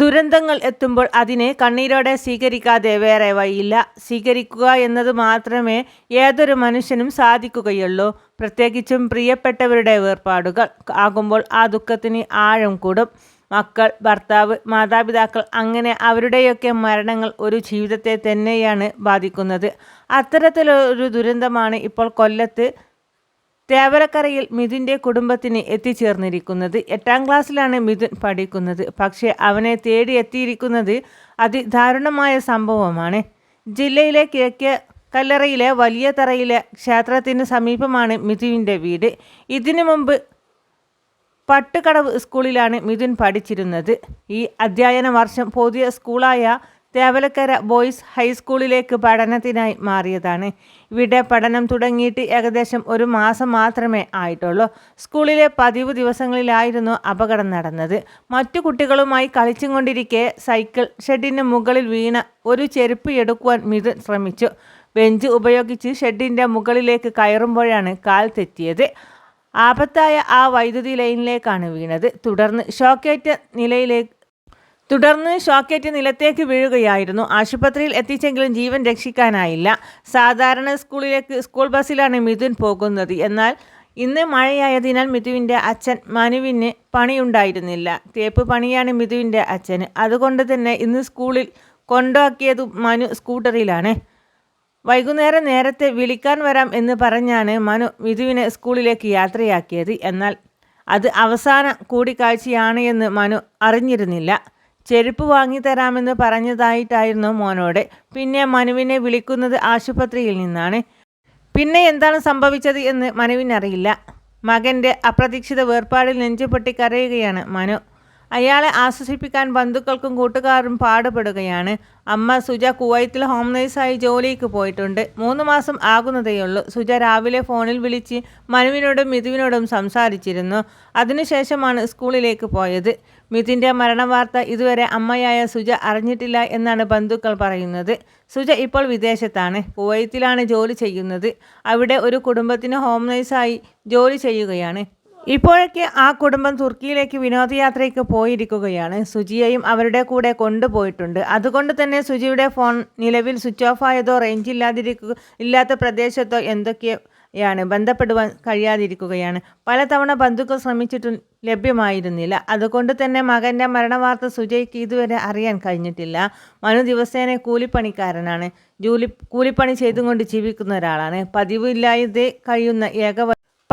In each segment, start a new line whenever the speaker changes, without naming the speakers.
ദുരന്തങ്ങൾ എത്തുമ്പോൾ അതിനെ കണ്ണീരോടെ സ്വീകരിക്കാതെ വേറെ വഴിയില്ല. സ്വീകരിക്കുക എന്നത് മാത്രമേ ഏതൊരു മനുഷ്യനും സാധിക്കുകയുള്ളൂ. പ്രത്യേകിച്ചും പ്രിയപ്പെട്ടവരുടെ വേർപാടുകൾ ആകുമ്പോൾ ആ ദുഃഖത്തിന് ആഴം കൂടും. മക്കൾ ഭർത്താവ് മാതാപിതാക്കൾ അങ്ങനെ അവരുടെയൊക്കെ മരണങ്ങൾ ഒരു ജീവിതത്തെ തന്നെയാണ് ബാധിക്കുന്നത്. അത്തരത്തിലൊരു ദുരന്തമാണ് ഇപ്പോൾ കൊല്ലത്ത് തേവലക്കരയിൽ മിഥുന്റെ കുടുംബത്തിന് എത്തിച്ചേർന്നിരിക്കുന്നത് എട്ടാം ക്ലാസ്സിലാണ് മിഥുൻ പഠിക്കുന്നത്. പക്ഷേ അവനെ തേടി എത്തിയിരിക്കുന്നത് അതിദാരുണമായ സംഭവമാണ്. ജില്ലയിലെ കിഴക്കേ കല്ലറയിലെ വലിയ തറയിലെ ക്ഷേത്രത്തിന് സമീപമാണ് മിഥുവിന്റെ വീട്. ഇതിനു മുമ്പ് പട്ടുകടവ് സ്കൂളിലാണ് മിഥുൻ പഠിച്ചിരുന്നത്. ഈ അധ്യയന വർഷം പുതിയ സ്കൂളായ തേവലക്കര ബോയ്സ് ഹൈസ്കൂളിലേക്ക് പഠനത്തിനായി മാറിയതാണ്. ഇവിടെ പഠനം തുടങ്ങിയിട്ട് ഏകദേശം ഒരു മാസം മാത്രമേ ആയിട്ടുള്ളൂ. സ്കൂളിലെ പതിവ് ദിവസങ്ങളിലായിരുന്നു അപകടം നടന്നത്. മറ്റു കുട്ടികളുമായി കളിച്ചും കൊണ്ടിരിക്കെ സൈക്കിൾ ഷെഡിന് മുകളിൽ വീണ ഒരു ചെരുപ്പ് എടുക്കുവാൻ മിഥുൻ ശ്രമിച്ചു. ബെഞ്ച് ഉപയോഗിച്ച് ഷെഡിന്റെ മുകളിലേക്ക് കയറുമ്പോഴാണ് കാൽ തെറ്റിയത്. ആപത്തായ ആ വൈദ്യുതി ലൈനിലേക്കാണ് വീണത്. തുടർന്ന് ഷോക്കേറ്റ നിലയിലേക്ക് തുടർന്ന് ഷോക്കേറ്റ് നിലത്തേക്ക് വീഴുകയായിരുന്നു. ആശുപത്രിയിൽ എത്തിച്ചെങ്കിലും ജീവൻ രക്ഷിക്കാനായില്ല. സാധാരണ സ്കൂളിലേക്ക് സ്കൂൾ ബസ്സിലാണ് മിഥുൻ പോകുന്നത്. എന്നാൽ ഇന്ന് മഴയായതിനാൽ മിഥുവിന്റെ അച്ഛൻ മനുവിന് പണിയുണ്ടായിരുന്നില്ല. തേപ്പ് പണിയാണ് മിഥുവിന്റെ അച്ഛന്. അതുകൊണ്ട് തന്നെ ഇന്ന് സ്കൂളിൽ കൊണ്ടാക്കിയതും മനു സ്കൂട്ടറിലാണ്. വൈകുന്നേരം നേരത്തെ വിളിക്കാൻ വരാം എന്ന് പറഞ്ഞാണ് മനു മിഥുവിനെ സ്കൂളിലേക്ക് യാത്രയാക്കിയത്. എന്നാൽ അത് അവസാന കൂടിക്കാഴ്ചയാണ് എന്ന് മനു അറിഞ്ഞിരുന്നില്ല. ചെരുപ്പ് വാങ്ങി തരാമെന്ന് പറഞ്ഞതായിട്ടായിരുന്നു മോനോട്. പിന്നെ മനുവിനെ വിളിക്കുന്നത് ആശുപത്രിയിൽ നിന്നാണ്. പിന്നെ എന്താണ് സംഭവിച്ചത് എന്ന് മനുവിനറിയില്ല. മകന്റെ അപ്രതീക്ഷിത വേർപാടിൽ നെഞ്ചുപൊട്ടി കരയുകയാണ് മനു. അയാളെ ആശ്വസിപ്പിക്കാൻ ബന്ധുക്കൾക്കും കൂട്ടുകാരും പാടുപെടുകയാണ്. അമ്മ സുജ കുവൈത്തിൽ ഹോം നേഴ്സായി ജോലിക്ക് പോയിട്ടുണ്ട്. മൂന്ന് മാസം ആകുന്നതേയുള്ളൂ. സുജ രാവിലെ ഫോണിൽ വിളിച്ച് മനുവിനോടും മിഥുവിനോടും സംസാരിച്ചിരുന്നു. അതിനുശേഷമാണ് സ്കൂളിലേക്ക് പോയത്. മിഥിന്റെ മരണവാർത്ത ഇതുവരെ അമ്മയായ സുജ അറിഞ്ഞിട്ടില്ല എന്നാണ് ബന്ധുക്കൾ പറയുന്നത്. സുജ ഇപ്പോൾ വിദേശത്താണ്. കുവൈത്തിലാണ് ജോലി ചെയ്യുന്നത്. അവിടെ ഒരു കുടുംബത്തിന് ഹോം നേഴ്സായി ജോലി ചെയ്യുകയാണ്. ഇപ്പോഴൊക്കെ ആ കുടുംബം തുർക്കിയിലേക്ക് വിനോദയാത്രയ്ക്ക് പോയിരിക്കുകയാണ്. സുജിയെയും അവരുടെ കൂടെ കൊണ്ടുപോയിട്ടുണ്ട്. അതുകൊണ്ട് തന്നെ സുജിയുടെ ഫോൺ നിലവിൽ സ്വിച്ച് ഓഫ് ആയതോ റേഞ്ച് ഇല്ലാതിരിക്കുക ഇല്ലാത്ത പ്രദേശത്തോ എന്തൊക്കെയാണ് ബന്ധപ്പെടുവാൻ കഴിയാതിരിക്കുകയാണ്. പലതവണ ബന്ധുക്കൾ ശ്രമിച്ചിട്ടും ലഭ്യമായിരുന്നില്ല. അതുകൊണ്ട് തന്നെ മകന്റെ മരണവാർത്ത സുജയ്ക്ക് ഇതുവരെ അറിയാൻ കഴിഞ്ഞിട്ടില്ല. മനു ദിവസേന കൂലിപ്പണിക്കാരനാണ്. ജൂലി കൂലിപ്പണി ചെയ്തുകൊണ്ട് ജീവിക്കുന്ന ഒരാളാണ്. പതിവില്ലാതെ കഴിയുന്ന ഏക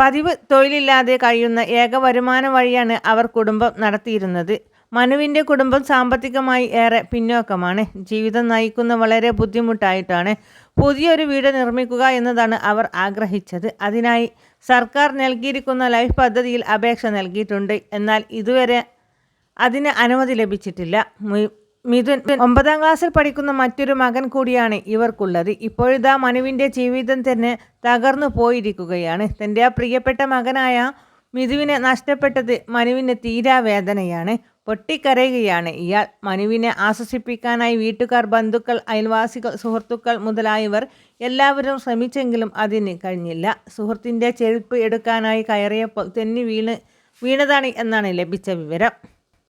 പതിവ് തൊഴിലില്ലാതെ കഴിയുന്ന ഏക വരുമാന വഴിയാണ് അവർ കുടുംബം നടത്തിയിരുന്നത്. മനുവിന്റെ കുടുംബം സാമ്പത്തികമായി ഏറെ പിന്നോക്കമാണ്. ജീവിതം നയിക്കുന്ന വളരെ ബുദ്ധിമുട്ടായിട്ടാണ് പുതിയൊരു വീട് നിർമ്മിക്കുക എന്നതാണ് അവർ ആഗ്രഹിച്ചത്. അതിനായി സർക്കാർ നൽകിയിരിക്കുന്ന ലൈഫ് പദ്ധതിയിൽ അപേക്ഷ നൽകിയിട്ടുണ്ട്. എന്നാൽ ഇതുവരെ അതിന് അനുമതി ലഭിച്ചിട്ടില്ല. മിഥുൻ ഒമ്പതാം ക്ലാസ്സിൽ പഠിക്കുന്ന മറ്റൊരു മകൻ കൂടിയാണ് ഇവർക്കുള്ളത്. ഇപ്പോഴിതാ മനുവിന്റെ ജീവിതം തന്നെ തകർന്നു പോയിരിക്കുകയാണ്. തന്റെ ആ പ്രിയപ്പെട്ട മകനായ മിഥുവിനെ നഷ്ടപ്പെട്ടത് മനുവിന് തീരാവേദനയാണ് പൊട്ടിക്കരയുകയാണ് ഇയാൾ. മനുവിനെ ആശ്വസിപ്പിക്കാനായി വീട്ടുകാർ ബന്ധുക്കൾ അയൽവാസികൾ സുഹൃത്തുക്കൾ മുതലായവർ എല്ലാവരും ശ്രമിച്ചെങ്കിലും അതിന് കഴിഞ്ഞില്ല. സുഹൃത്തിന്റെ ചെരുപ്പ് എടുക്കാനായി കയറിയപ്പോൾ തെന്നി വീണ് വീണതാണ് എന്നാണ് ലഭിച്ച വിവരം.